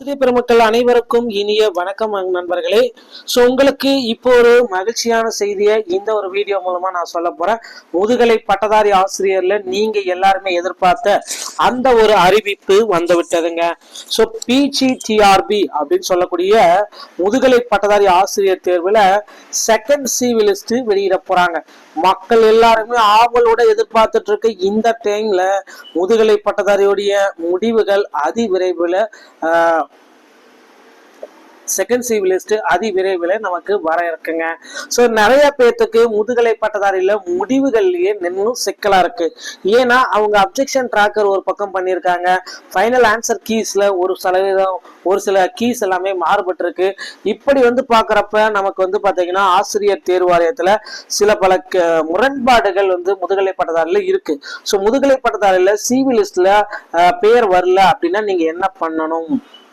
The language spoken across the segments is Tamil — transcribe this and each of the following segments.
பெருமக்கள் அனைவருக்கும் இனிய வணக்கம் நண்பர்களே. ஸோ உங்களுக்கு இப்போ ஒரு மகிழ்ச்சியான செய்தியை இந்த ஒரு வீடியோ மூலமா நான் சொல்ல போறேன். முதுகலை பட்டதாரி ஆசிரியர்ல நீங்க எல்லாருமே எதிர்பார்த்த அந்த ஒரு அறிவிப்பு வந்து விட்டதுங்க ஸோ பிஜிடிஆர்பி அப்படின்னு சொல்லக்கூடிய முதுகலை பட்டதாரி ஆசிரியர் தேர்வுல செகண்ட் சிவிலிஸ்ட் வெளியிட போறாங்க. மக்கள் எல்லாருமே ஆவலோட எதிர்பார்த்துட்டு இருக்க இந்த டைம்ல முதுகலை பட்டதாரியுடைய முடிவுகள் அதி விரைவில் செகண்ட் சிவி லிஸ்ட் அதி விரைவில் நமக்கு வர இருக்குங்க. ஸோ நிறைய பேர்த்துக்கு முதுகலை பட்டதாரியில் முடிவுகள்லயே நின்னும் சிக்கலா இருக்கு. ஏன்னா அவங்க அப்ஜெக்ஷன் ட்ராக்கர் ஒரு பக்கம் பண்ணியிருக்காங்க. ஃபைனல் ஆன்சர் கீஸ்ல ஒரு சதவீதம் ஒரு சில கீஸ் எல்லாமே மாறுபட்டிருக்கு. இப்படி வந்து பார்க்குறப்ப நமக்கு வந்து பார்த்தீங்கன்னா ஆசிரியர் தேர்வாரியத்தில் சில பல க- முரண்பாடுகள் வந்து முதுகலை பட்டதாரில இருக்கு. ஸோ முதுகலை பட்டதாரில சிவி லிஸ்ட்ல பேர் வரல அப்படின்னா நீங்க என்ன பண்ணணும்?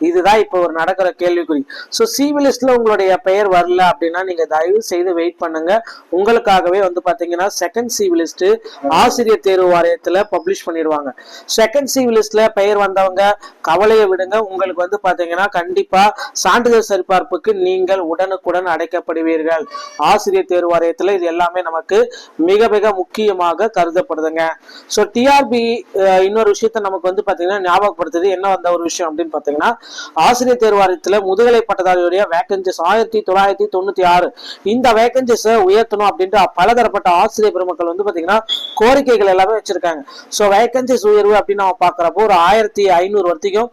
இதுதான் இப்போ ஒரு நடக்கிற கேள்விக்குறி. ஸோ சிவி லிஸ்ட்ல உங்களுடைய பெயர் வரல அப்படின்னா நீங்க தயவு செய்து வெயிட் பண்ணுங்க. உங்களுக்காகவே வந்து பாத்தீங்கன்னா செகண்ட் சிவி லிஸ்ட் ஆசிரியர் தேர்வு வாரியத்துல பப்ளிஷ் பண்ணிடுவாங்க. செகண்ட் சிவி லிஸ்ட்ல பெயர் வந்தவங்க கவலையை விடுங்க. உங்களுக்கு வந்து பாத்தீங்கன்னா கண்டிப்பா சான்றிதழ் சரிபார்ப்புக்கு நீங்கள் உடனுக்குடன் அடைக்கப்படுவீர்கள். ஆசிரியர் தேர்வு வாரியத்துல இது எல்லாமே நமக்கு மிக மிக முக்கியமாக கருதப்படுதுங்க. ஸோ டிஆர்பி இன்னொரு விஷயத்த நமக்கு வந்து பாத்தீங்கன்னா ஞாபகப்படுத்துது. என்ன வந்த ஒரு விஷயம் அப்படின்னு பாத்தீங்கன்னா ஆசிரியர் தேர்வாரியத்தில் முதுகலை பட்டதாரியுடைய வேகன்சிஸ் ஆயிரத்தி தொள்ளாயிரத்தி தொண்ணூத்தி ஆறு. இந்த வேகன்சிஸ் உயர்த்தணும் அப்படின்ட்டு பலதரப்பட்ட ஆசிரியர் பெருமக்கள் வந்து பாத்தீங்கன்னா கோரிக்கைகள் எல்லாமே வச்சிருக்காங்க. ஸோ வேகன்சிஸ் உயர்வு அப்படின்னு நம்ம பாக்குறப்போ ஒரு ஆயிரத்தி ஐநூறு வரைக்கும்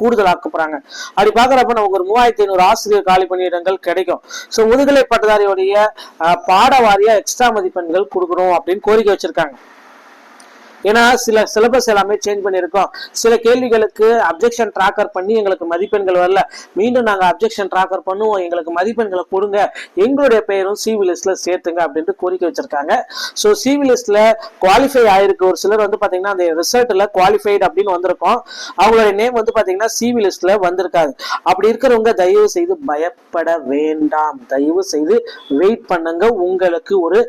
கூடுதல் ஆக்கப்படுறாங்க அப்படி பாக்குறப்ப நமக்கு ஒரு மூவாயிரத்தி ஐநூறு ஆசிரியர் காலி பணியிடங்கள் கிடைக்கும். ஸோ முதுகலை பட்டதாரியுடைய பாட வாரியா எக்ஸ்ட்ரா மதிப்பெண்கள் கொடுக்கணும் அப்படின்னு கோரிக்கை வச்சிருக்காங்க. ஏன்னா சில சிலபஸ் எல்லாமே சேஞ்ச் பண்ணியிருக்கோம். சில கேள்விகளுக்கு அப்ஜெக்ஷன் ட்ராக்கர் பண்ணி எங்களுக்கு மதிப்பெண்கள் வரல. மீண்டும் நாங்கள் அப்ஜெக்ஷன் ட்ராக்கர் பண்ணுவோம். எங்களுக்கு மதிப்பெண்களை கொடுங்க. எங்களுடைய பெயரும் சிவி லிஸ்ட்ல சேர்த்துங்க அப்படின்ட்டு கோரிக்கை வச்சிருக்காங்க. ஸோ சிவி லிஸ்ட்ல குவாலிஃபை ஆயிருக்கு. ஒரு சிலர் வந்து பாத்தீங்கன்னா அந்த ரிசல்ட்ல குவாலிஃபைடு அப்படின்னு வந்திருக்கோம். அவங்களுடைய நேம் வந்து பாத்தீங்கன்னா சிவி லிஸ்ட்ல வந்திருக்காது. அப்படி இருக்கிறவங்க தயவு செய்து பயப்பட வேண்டாம். தயவு செய்து வெயிட் பண்ணுங்க. உங்களுக்கு ஒரு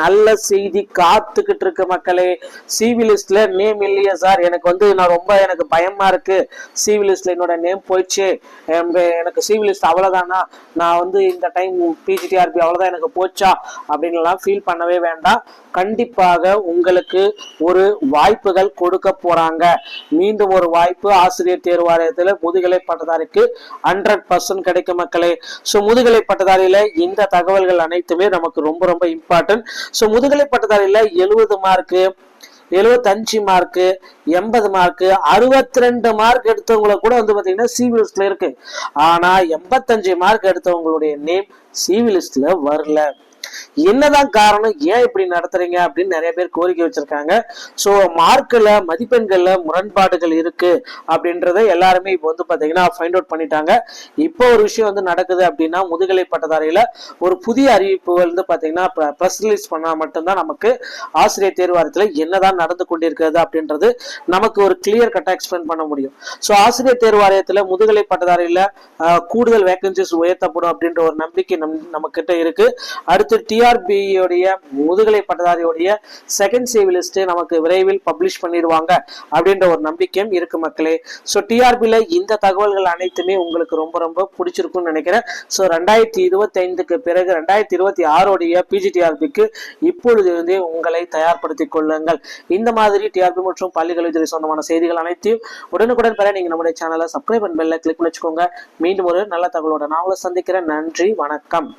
நல்ல செய்தி காத்துக்கிட்டு இருக்கு மக்களே. சிவி லிஸ்ட்ல நேம் இல்லையே சார் எனக்கு வந்து நான் ரொம்ப எனக்கு பயமா இருக்கு. சிவி லிஸ்ட்ல என்னோட நேம் போயிடுச்சு. எனக்கு சிவி லிஸ்ட் அவ்வளவுதானா? நான் வந்து இந்த டைம் பிஜிடிஆர்பி அவ்வளவுதான் எனக்கு போச்சா? அப்படின்லாம் ஃபீல் பண்ணவே வேண்டாம். கண்டிப்பாக உங்களுக்கு ஒரு வாய்ப்புகள் கொடுக்க போறாங்க. மீண்டும் ஒரு வாய்ப்பு ஆசிரியர் தேர்வு முதுகலை பட்டதாரிக்கு ஹண்ட்ரட் பர்சன்ட் கிடைக்கும் மக்களே. ஸோ முதுகலை பட்டதாரியில இந்த தகவல்கள் அனைத்துமே நமக்கு ரொம்ப ரொம்ப இம்பார்ட்டன்ட் ஸோ முதுகலை பட்டதாரியில எழுபது மார்க்கு எழுபத்தஞ்சு மார்க்கு எண்பது மார்க்கு அறுபத்தி ரெண்டு மார்க் எடுத்தவங்களை கூட வந்து பாத்தீங்கன்னா சிவி லிஸ்ட்ல இருக்கு. ஆனா எண்பத்தஞ்சு மார்க் எடுத்தவங்களுடைய நேம் சிவி லிஸ்ட்ல வரல. என்னதான் காரணம்? ஏன் இப்படி நடத்துறீங்க? அப்படின்னு நிறைய பேர் கோரிக்கை வச்சிருக்காங்க. ஸோ மார்க்கில் மதிப்பெண்கள்ல முரண்பாடுகள் இருக்கு அப்படின்றத எல்லாருமே இப்போ வந்து பார்த்தீங்கன்னா ஃபைண்ட் அவுட் பண்ணிட்டாங்க. இப்போ ஒரு விஷயம் வந்து நடக்குது அப்படின்னா முதுகலை பட்டதாரியில ஒரு புதிய அறிவிப்பு வந்து பார்த்தீங்கன்னா ப்ரெஸ் ரிலீஸ் பண்ணால் மட்டும்தான் நமக்கு ஆசிரியர் தேர்வாரத்தில் என்னதான் நடந்து கொண்டிருக்கிறது அப்படின்றது நமக்கு ஒரு கிளியர் கட்டாக எக்ஸ்பிளைன் பண்ண முடியும். ஸோ ஆசிரியர் தேர்வாரியத்தில் முதுகலை பட்டதாரியில் கூடுதல் வேகன்சிஸ் உயர்த்தப்படும் அப்படின்ற ஒரு நம்பிக்கை நம் நம்ம கிட்ட இருக்கு. அடுத்து அடுத்து உடைய முதுகலை பட்டதாரியுடைய செகண்ட் சேவ் லிஸ்ட் நமக்கு விரைவில் பப்ளிஷ் பண்ணிடுவாங்க அப்படின்ற ஒரு நம்பிக்கையும் இருக்கு மக்களே. ஸோ டிஆர்பியில் இந்த தகவல்கள் அனைத்துமே உங்களுக்கு ரொம்ப ரொம்ப பிடிச்சிருக்கும்னு நினைக்கிறேன். ஸோ ரெண்டாயிரத்தி இருபத்தி ஐந்துக்கு பிறகு ரெண்டாயிரத்தி இருபத்தி ஆறோடைய பிஜிடிஆர்பிக்கு இப்பொழுது இருந்தே உங்களை தயார்படுத்திக் கொள்ளுங்கள். இந்த மாதிரி டிஆர்பி மற்றும் பள்ளிக்கல்வித்துறை சொந்தமான செய்திகள் அனைத்தையும் உடனுக்குடன் பெற நீங்கள் நம்முடைய சேனலை சப்ஸ்கிரைப் அண்ட் பெல்ல கிளிக் பண்ணி வச்சுக்கோங்க மீண்டும் ஒரு நல்ல தகவலோட நான் உங்களை சந்திக்கிறேன். நன்றி வணக்கம்.